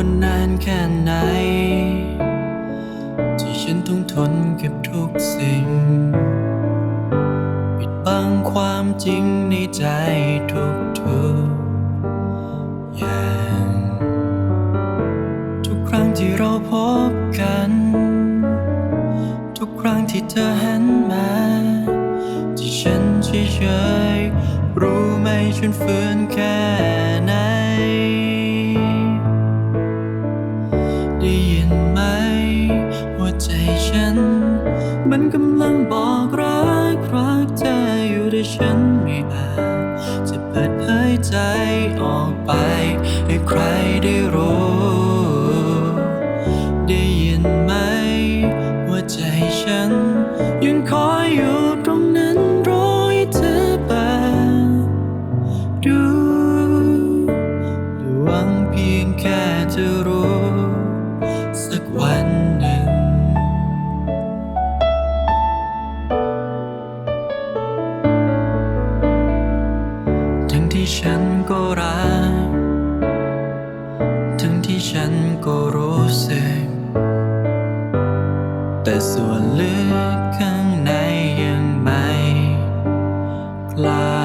ว่านานแค่ไหน ที่ฉันต้องทนกับทุกสิ่ง ปิดบังความจริงในใจทุกๆอย่าง ทุกครั้งที่เราพบกัน ทุกครั้งที่เธอหันมาที่ฉันเฉยๆรู้ไหมฉันฝืนแค่ไหน กำลังบอกรักรักเธออยู่แต่ฉันไม่อาจจะเปิดเผยใจออกไป ให้ใครได้รู้ ได้ยินไหม ว่าใจฉัน ยังคอยอยู่ตรงนั้นรอให้เธอเปิดดู ฉันก็รู้สึก แต่ส่วนลึกข้างในยังไม่กล้า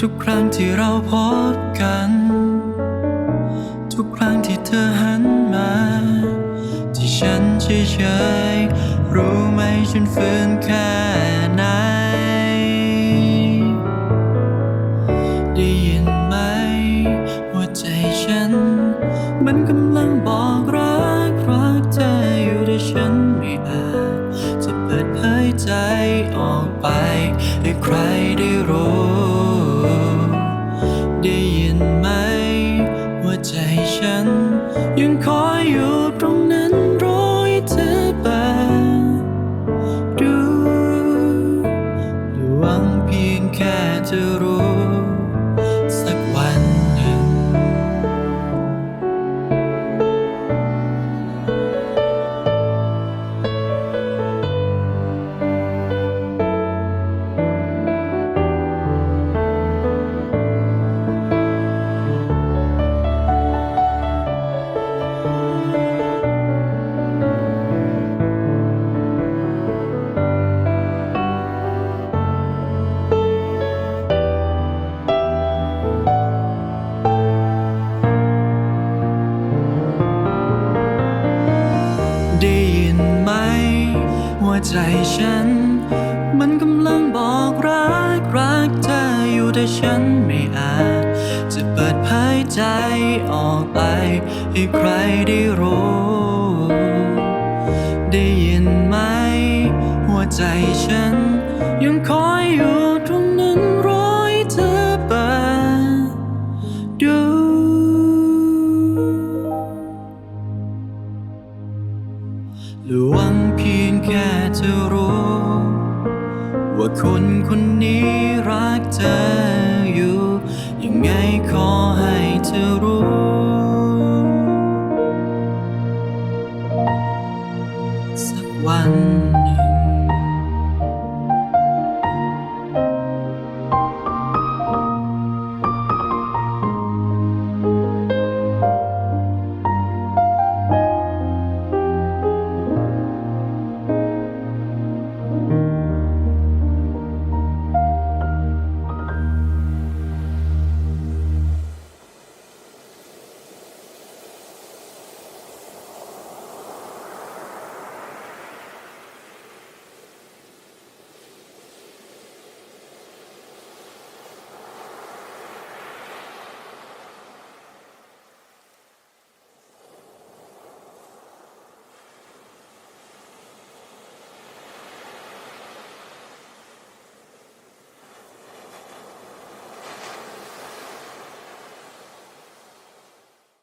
ทุกครั้งที่เราพบกัน ทุกครั้งที่เธอหันมา ที่ฉันเฉยๆรู้ไหมฉันฝืนแค่ นไหม ว่าใจฉัน ยังคอยอยู่ตรงนั้นรอให้เธอเปิดดูหวังเพียงแค่จะ ใจฉัน มันกำลังบอกรักรักเธออยู่แต่ฉันไม่อาจ จะเปิดเผยใจออกไป ให้ใครได้รู้ ได้ยินไหม หัวใจฉันยังคอย หรือหวังเพียงแค่จะรู้ ว่าคนคนนี้รักเธออยู่ ยังไงขอให้เธอรู้ สักวัน